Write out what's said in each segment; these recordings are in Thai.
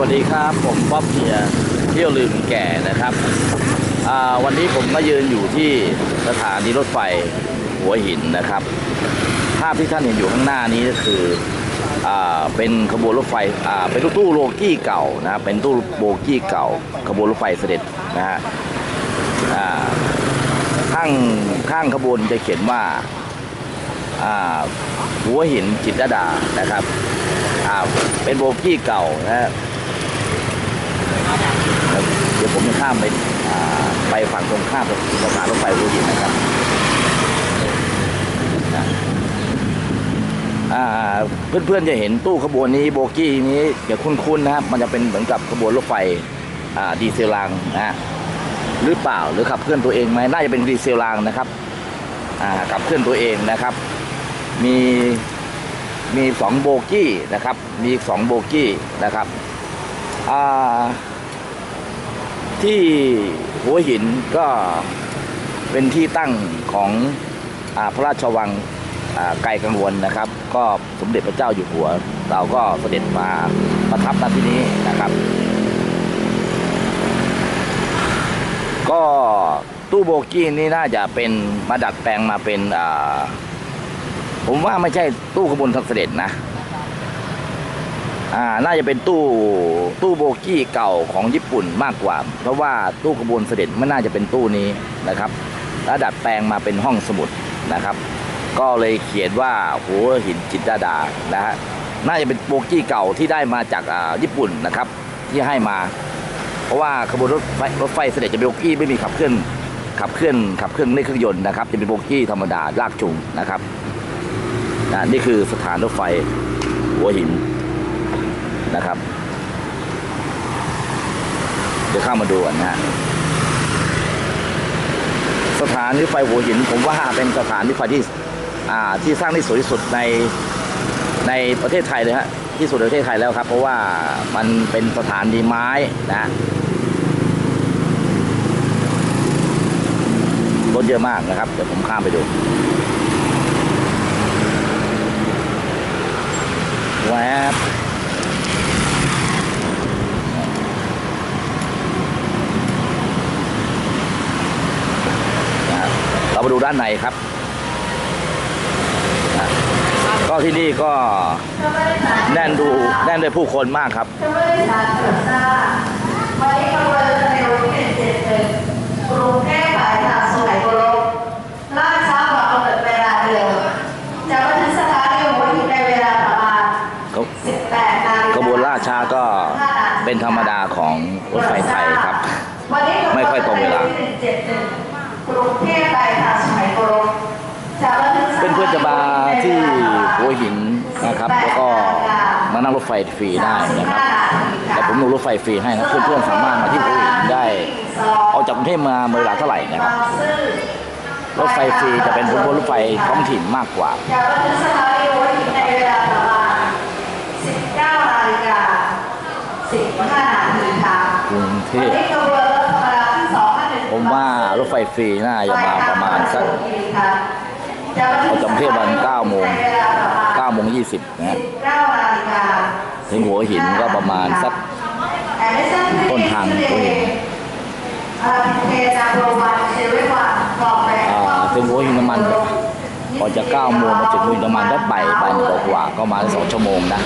วัสดีครับผมป๊อบเฮียเที่ยวลืมแก่นะครับ วันนี้ผมมายืนอยู่ที่สถานีรถไฟหัวหินนะครับ ภาพที่ท่านเห็นอยู่ข้างหน้านี้ก็คืออเป็นขบวนรถไฟเป็นตู้โลกี้เก่านะครับเป็นตู้โบกี้เก่า ขบวนรถไฟเสด็จนะฮะข้างข้างขบวนจะเขียนว่าหัวหินจิตรดานะครับเป็นโบกี้เก่านะฮะ เดี๋ยวผมจะข้ามไปไปฝั่งตรงข้ามกับสถานรถไฟหัวหินนะครับเพื่อนๆจะเห็นตู้ขบวนนี้โบกี้นี้อย่าคุ้นๆนะครับ มันจะเป็นเหมือนกับขบวนรถไฟดีเซลรางนะหรือเปล่าหรือขับเคลื่อนตัวเองไหมน่าจะเป็นดีเซลรางนะครับขับเคลื่อนตัวเองนะครับ มีมีสองโบกี้นะครับ มีสองโบกี้นะครับอ่า ที่หัวหินก็เป็นที่ตั้งของอพระราชวังไกลกังวลนะครับ ก็สมเด็จพระเจ้าอยู่หัว เราก็เสด็จมาประทับณที่นี้นะครับ ก็ตู้โบกี้นี่น่าจะเป็นมาดัดแปลงมาเป็นผมว่าไม่ใช่ตู้ขบวนเสด็จนะ อ่าน่าจะเป็นตู้ตู้โบกี้เก่าของญี่ปุ่นมากกว่า เพราะว่าตู้ขบวนเสด็จไม่น่าจะเป็นตู้นี้นะครับแล้วดัดแปลงมาเป็นห้องสมุดนะครับ ก็เลยเขียนว่าหัวหินจิตรลดานะฮะน่าจะเป็นโบกี้เก่าที่ได้มาจากอ่าญี่ปุ่นนะครับ ที่ให้มา เพราะว่าขบวนรถไฟรถไฟเสด็จจะเป็นโบกี้ไม่มีขับเคลื่อนขับเคลื่อนขับเคลื่อนด้วยเครื่องยนต์นะครับ จะเป็นโบกี้ธรรมดาลากจูงนะครับนะนี่คือสถานรถไฟหัวหิน นะครับ เดี๋ยวเข้ามาดูกันนะฮะสถานรถไฟหัวหิน ผมว่าเป็นสถานรถไฟที่อ่าที่สร้างที่สวยที่สุดในในประเทศไทยเลยฮะที่สุดในประเทศไทยแล้วครับ เพราะว่ามันเป็นสถานีไม้นะฮะรถเยอะมากนะครับ เดี๋ยวผมข้ามไปดูแวบนะครับ เรามาดูด้านในครับนะก็ที่นี่ก็แน่นดูแน่นด้วยผู้คนมากครับท่านผู้โดยสารโปรดทราบวันนี้ขบวนเร็วที่เจ็ดหนึ่งกรุงเทพสายทางสุไหงโกลกล่าช้ากว่ากำหนดเวลาเดิมจะมาถึงสถานีหัวหินในเวลาประมาณ18นาฬิกาขบวนล่าช้าก็เป็นธรรมดาของรถไฟไทยครับ จะมาที่หัวหินนะครับ แล้วก็มานั่งรถไฟฟรีได้นะครับ แต่ผมดูรถไฟฟรีให้นะเพื่อนๆสามารถมาที่หัวหินได้ออกจากกรุงเทพมาเวลาเท่าไหร่นะครับ รถไฟฟรีจะเป็นบนรถไฟท้องถิ่นมากกว่าาถึงสถานีหัวหินในเวลาประมาณ19นาฬิกา15นาทีค่ะกรุงเทพนี้ขบวรถธรรมดาที่251ผมว่ารถไฟฟรีน่าจะมาประมาณสัก จะมาถึเอาจากกรุงเทพวัน9โมง9โมง20นะฮะถึงหัวหินก็ประมาณสักต้นทางหัวเอกแบอ่าถึงหัวหินน้ำมันพอจะ9โมงมาถึงหัวหินน้ำมันก็บ่ายบ่ายกว่าก็มาณสองชั่วโมงนะ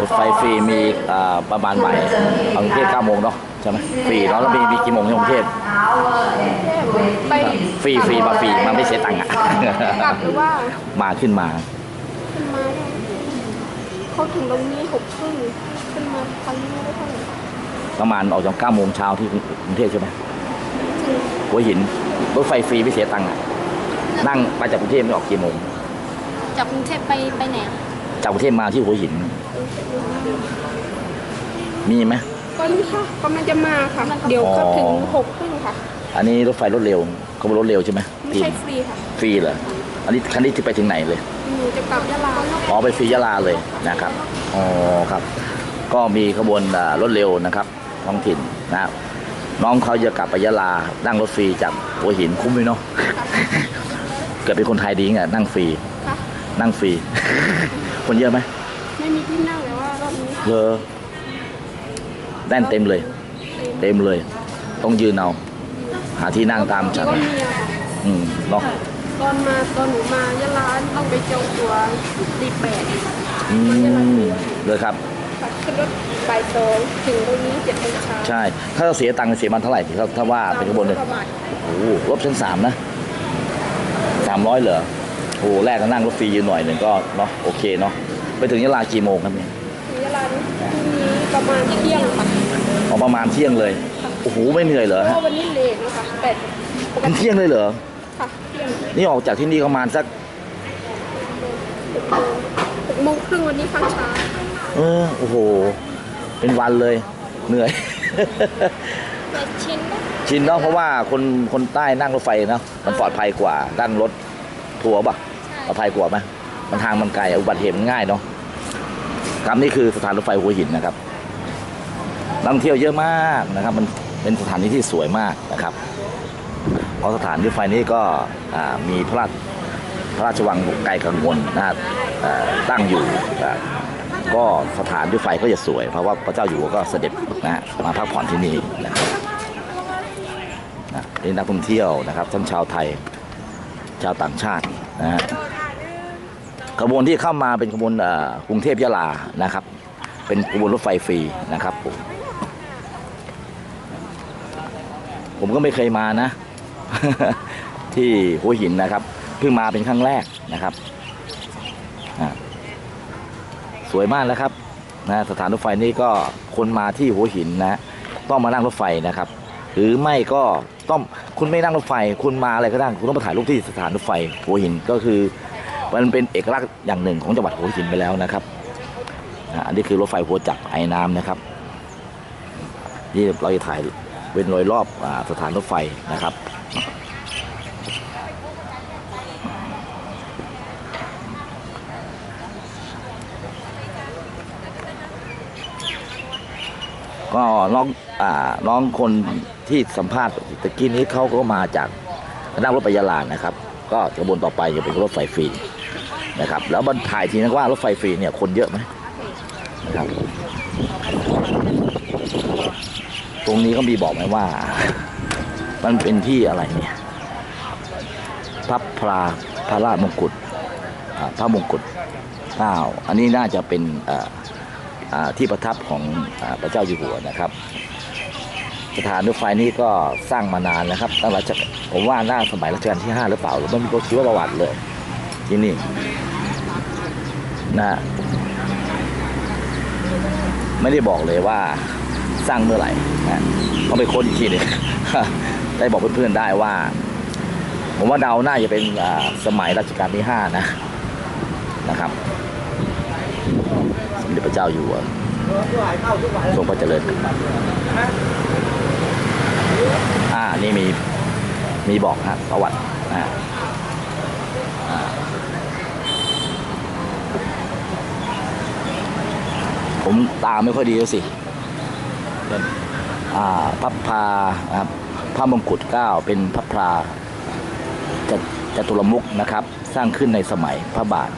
รถไฟฟรีมีอ่าประมาณบ่ายกรุงเทพ9โมงเนาะ ใช่ไหมฟรีเนาะแล้วมีมีกี่โมงที่กรุงเทพไปฟรีฟรีมาฟรีมาไม่เสียตังค์อะกลับหรือว่ามาขึ้นมาขึ้นมาเนี่ยเขาถึงตรงนี้หกครึ่งขึ้นมาครั้งนี้ได้เท่าไหร่ประมาณออกจาก9โมงเช้าที่กรุงเทพใช่ไหมจริงหัวหินรถไฟฟรีไม่เสียตังค์อะนั่งไปจากกรุงเทพไม่ออกกี่โมงจากกรุงเทพไปไปไหนอะจากกรุงเทพมาที่หัวหิน มีไหม ก็นี่ค่ะก็มันจะมาค่ะ เดี๋ยวก็ถึงอ๋อหกครึ่งค่ะ อันนี้รถไฟรถเร็วขบวนรถเร็วใช่ไหมไม่ใช่ฟรีค่ะ ฟรีเหรอ อันนี้คันนี้จะไปถึงไหนเลยหนูจะกลับยะลาอ๋อไปฟรียะลาเลยนะครับ อ๋อครับ ก็มีขบวนอ่ารถเร็วนะครับ ท้องถิ่นนะครับน้องเขาจะกลับไปยะลา นั่งรถฟรีจากหัวหินคุ้มไหมเนาะ เกิดเป็นคนไทยดีไงนั่งฟรีค่ะนั่งฟรี คนเยอะไหม ไม่มีที่นั่งเลยว่ารอบนี้เลอ แน่นเต็มเลย เต็มเลย ต้องยืนเอา หาที่นั่งตามฉันก็มีอะค่ะอืมเนาะตอนมาตอนหนูมายะลาต้องไปจองตัวตีแปดอืมเลยครับขึ้นรถบ่ายสองถึงตรงนี้เจ็ดโมงเช้าใช่ ถ้าเราเสียตังค์เสียมันเท่าไหร่ถ้าถ้าว่าเป็นขบวนเลยประมาณโอ้โหรถชั้นสามนะสามร้อยเหรอโอ้โหแรกก็นั่งรถฟรียืนหน่อยหนึ่งก็เนาะโอเคเนาะไปถึงยะลากี่โมงครับเนี่ยถึงยะลาพรุ่งนี้ประมาณเที่ยงค่ะ ออกประมาณเที่ยงเลย โอ้โห ไม่เหนื่อยเหรอเพฮะราะวันนี้เลทนะคะแต่ปกถึงติเที่ยงเลยเหรอ ค่ะเที่ยงนี่ออกจากที่นี่ประมาณสักหกโมงครึ่งวันนี้พักเช้าเออโอ้โห เป็นวันเลย เหนื่อยแต่ชินก็ชินเนาะเพราะว่าคนคนใต้นั่งรถไฟเนาะมันปลอดภัยกว่านั่งรถทัวร์ป่ะปลอดภัยกว่าไหมมันทางมันไกลอะอุบัติเหตุมันง่ายเนาะครับนี่คือสถานรถไฟหัวหินนะครับ นักท่องเที่ยวเยอะมากนะครับ มันเป็นสถานที่ที่สวยมากนะครับ เพราะสถานรถไฟนี้ก็มีพระราชพระราชวังไกลกังวลนะอ่าตั้งอยู่ก็สถานรถไฟก็จะสวย เพราะว่าพระเจ้าอยู่หัวก็เสด็จนะมาพักผ่อนที่นี่นะครับนะนี่นักท่องเที่ยวนะครับทั้งชาวไทยชาวต่างชาตินะฮะขบวนที่เข้ามาเป็นขบวนกรุงเทพยะลานะครับ เป็นขบวนรถไฟฟรีนะครับผมผมก็ไม่เคยมานะ ที่หัวหินนะครับ เพิ่งมาเป็นครั้งแรกนะครับสวยมากแล้วครับนะสถานรถไฟนี้ก็คนมาที่หัวหินนะ ต้องมานั่งรถไฟนะครับ หรือไม่ก็ต้องคุณไม่นั่งรถไฟ คุณมาอะไรก็ได้คุณต้องมาถ่ายรูปที่สถานรถไฟหัวหินก็คือ มันเป็นเอกลักษณ์อย่างหนึ่งของจังหวัดหัวหินไปแล้วนะครับ อันนี้คือรถไฟหัวจักรไอ้น้ำนะครับ นี่เราจะถ่ายเป็นรอยรอบอสถานรถไฟนะครับก็น้องอน้องคนที่สัมภาษณ์ตะกี้นี้เขาก็มาจากนั่งรถไปยะลานะครับ ก็กระบวนต่อไปจะเป็นรถไฟฟรีนะครับ แล้วมันถ่ายทีนึงว่ารถไฟฟรีเนี่ยคนเยอะไหม ครับ ตรงนี้ก็มีบอกไหมว่า มันเป็นที่อะไรเนี่ยพระพราพระราชมงกุฎพระมงกุฎเก้าอันนี้น่าจะเป็นที่ประทับของอพระเจ้าอยู่หัวนะครับ สถานรถไฟนี้ก็สร้างมานานนะครับตั้งแต่ผมว่าน่าสมัยรัชกาลที่ 5 หรือเปล่าหรือไม่มีชีวประวัติเลยที่นี่นะ ไม่ได้บอกเลยว่าสร้างเมื่อไหร่นะต้องไปค้นอีกทีหนึงได้บอกเพื่อนๆได้ว่า ผมว่าเดาน่าจะเป็นสมัยรัชกาลที่5นะนะครับสมเด็จพระเจ้าอยู่หัวทรงพระเจริญอ่านี่มีมีบอกฮะประวัติอ่าอ่า ผมตาไม่ค่อยดีแล้วสิอ่าพระพาครับพระมงกุฎเก้าเป็นพระพราจจตุรมุกนะครับ สร้างขึ้นในสมัยพระบาท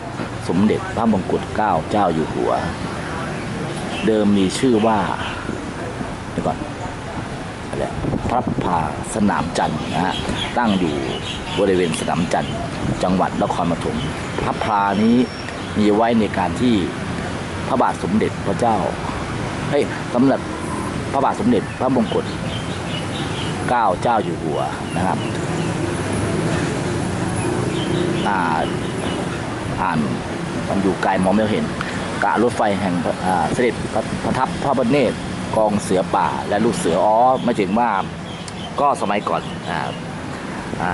สมเด็จพระมงกุฎเกล้าเจ้าอยู่หัว เดิมมีชื่อว่าเดี๋ยวก่อนอะไรพระพาสนามจันทร์นะฮะตั้งอยู่บริเวณสนามจันทร์จังหวัดนครปฐมพระพรานี้มีไว้ในการที่ พระบาทสมเด็จพระเจ้าเฮ้ยสำหรับพระบาทสมเด็จพระมงกุฎเกล้าเจ้าอยู่หัวนะครับอ่าอ่านมันอยู่ไกลมองไม่เห็นกะรถไฟแห่งอ่าเสด็จประประทับพระประเนตรกองเสือป่าและลูกเสืออ๋อไม่ถึงว่าก็สมัยก่อนอ่าอ่า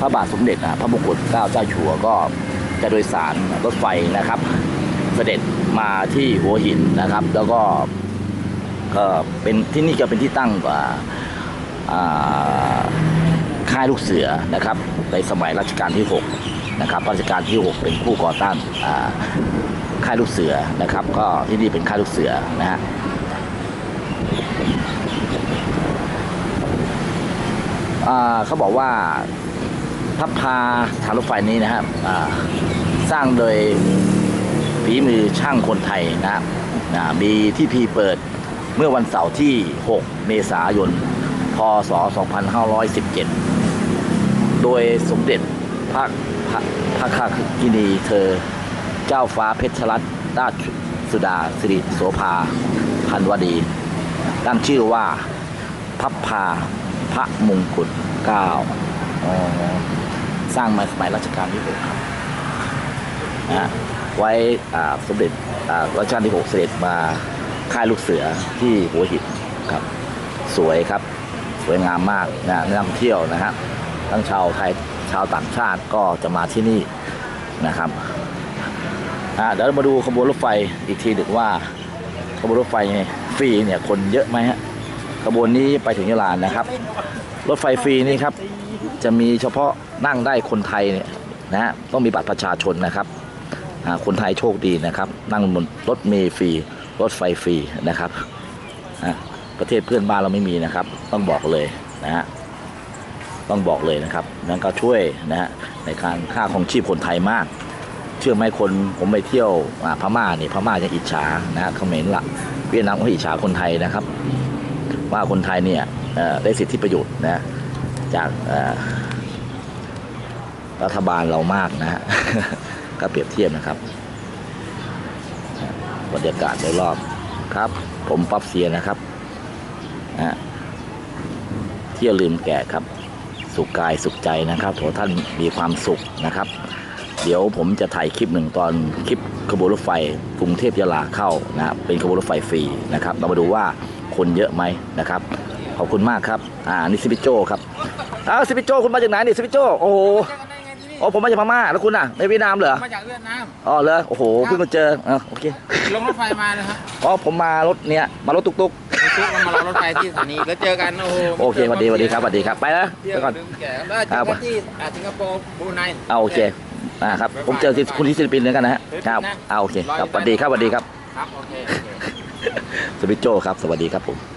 พระบาทสมเด็จพระมงกุฎเกล้าเจ้าอยู่หัวก็จะโดยสารรถไฟนะครับ เสด็จมาที่หัวหินนะครับ แล้วก็ก็เป็นที่นี่ก็เป็นที่ตั้งว่าอ่าค่ายลูกเสือนะครับในสมัยรัชกาลที่ 6 นะครับรัชกาลที่ 6 เป็นผู้ก่อตั้งอ่าค่ายลูกเสือนะครับ ก็ที่นี่เป็นค่ายลูกเสือนะฮะเขาบอกว่าพับพาสถานรถไฟนี้นะครับสร้างโดย ฝีมือช่างคนไทยนะนะมีที่พีเปิดเมื่อวันเสาร์ที่ 6 เมษายน พศ 2517 โดยสมเด็จพระพระพระคากินีเธอ เจ้าฟ้าเพชรรัตนราชสุดาสิริโสภา พันวดี ตั้งชื่อว่าพับพาพระมงกุฎเก้าสร้างมาสมัยรัชกาลที่หกครับนะ ไว้สมเด็จอ่ารัชกาลที่หกเสด็จมาค่ายลูกเสือที่หัวหินครับ สวยครับ สวยงามมากนะนักท่องเที่ยวนะฮะทั้งชาวไทยชาวต่างชาติก็จะมาที่นี่นะครับเดี๋ยวมาดูขบวนรถไฟอีกทีหนึ่งว่าขบวนรถไฟฟรีเนี่ยคนเยอะไหมฮะขบวนนี้ไปถึงยะลานะครับ รถไฟฟรีนี่ครับ จะมีเฉพาะนั่งได้คนไทยเนี่ยนะต้องมีบัตรประชาชนนะครับ คนไทยโชคดีนะครับ นั่งบนรถเมล์ฟรี รถไฟฟรีนะครับประเทศเพื่อนบ้านเราไม่มีนะครับ ต้องบอกเลยนะฮะต้องบอกเลยนะครับนั่นก็ช่วยนะฮะในการค่าของชีพคนไทยมาก เชื่อไหมคนผมไปเที่ยวอ่าพม่านี่พม่ายังอิจฉานะฮะเขมรละเวียดนามก็อิจฉาคนไทยนะครับ ว่าคนไทยเนี่ยได้สิทธิประโยชน์นะจากรัฐบาลเรามากนะฮะ ก็เปรียบเทียบนะครับบรรยากาศโดยรอบครับ ผมป๊อบเซียนะครับนะฮะเที่ยวลืมแก่ครับ สุขกายสุขใจนะครับขอท่านมีความสุขนะครับ เดี๋ยวผมจะถ่ายคลิปหนึ่งตอนคลิปขบวนรถไฟกรุงเทพยะลาเข้านะเป็นขบวนรถไฟฟรีนะครับ เรามาดูว่าคนเยอะไหมนะครับ ขอบคุณมากครับ อ่านี่ซิปิโจครับอ้าวซิปิโจคุณมาจากไหนนี่ซิปิโจโอ้โห อกันได้ไงที่นี่อ๋อผมมาจากพม่าแล้วคุณอะในเวียดนามเหรอมาจากเวียดนามอ๋อเหรอโอ้โหเพิ่งมาเจออะโอเคลงรถไฟมาเลยฮะอ๋อผมมารถเนี้ยมารถตุกตุกรถตุ๊กมารอรถไฟที่สถานีแล้วเจอกันโอ้โหโอเคสวัสดีสวัสดีครับสวัสดีครับไปแล้วเที่ยไปวก่อนลืมแก่แล้วเจอกันที่อ่าสิงคโปร์บรูไนเอาโอเคอ่าครับผมเจอที่คุณที่ฟิลิปปินส์แล้วกันนะฮะครับเอาโอเคครับสวัสดีครับสวัสดีครับครับโอเคโอเคสปิโจครับสวัสดีครับผม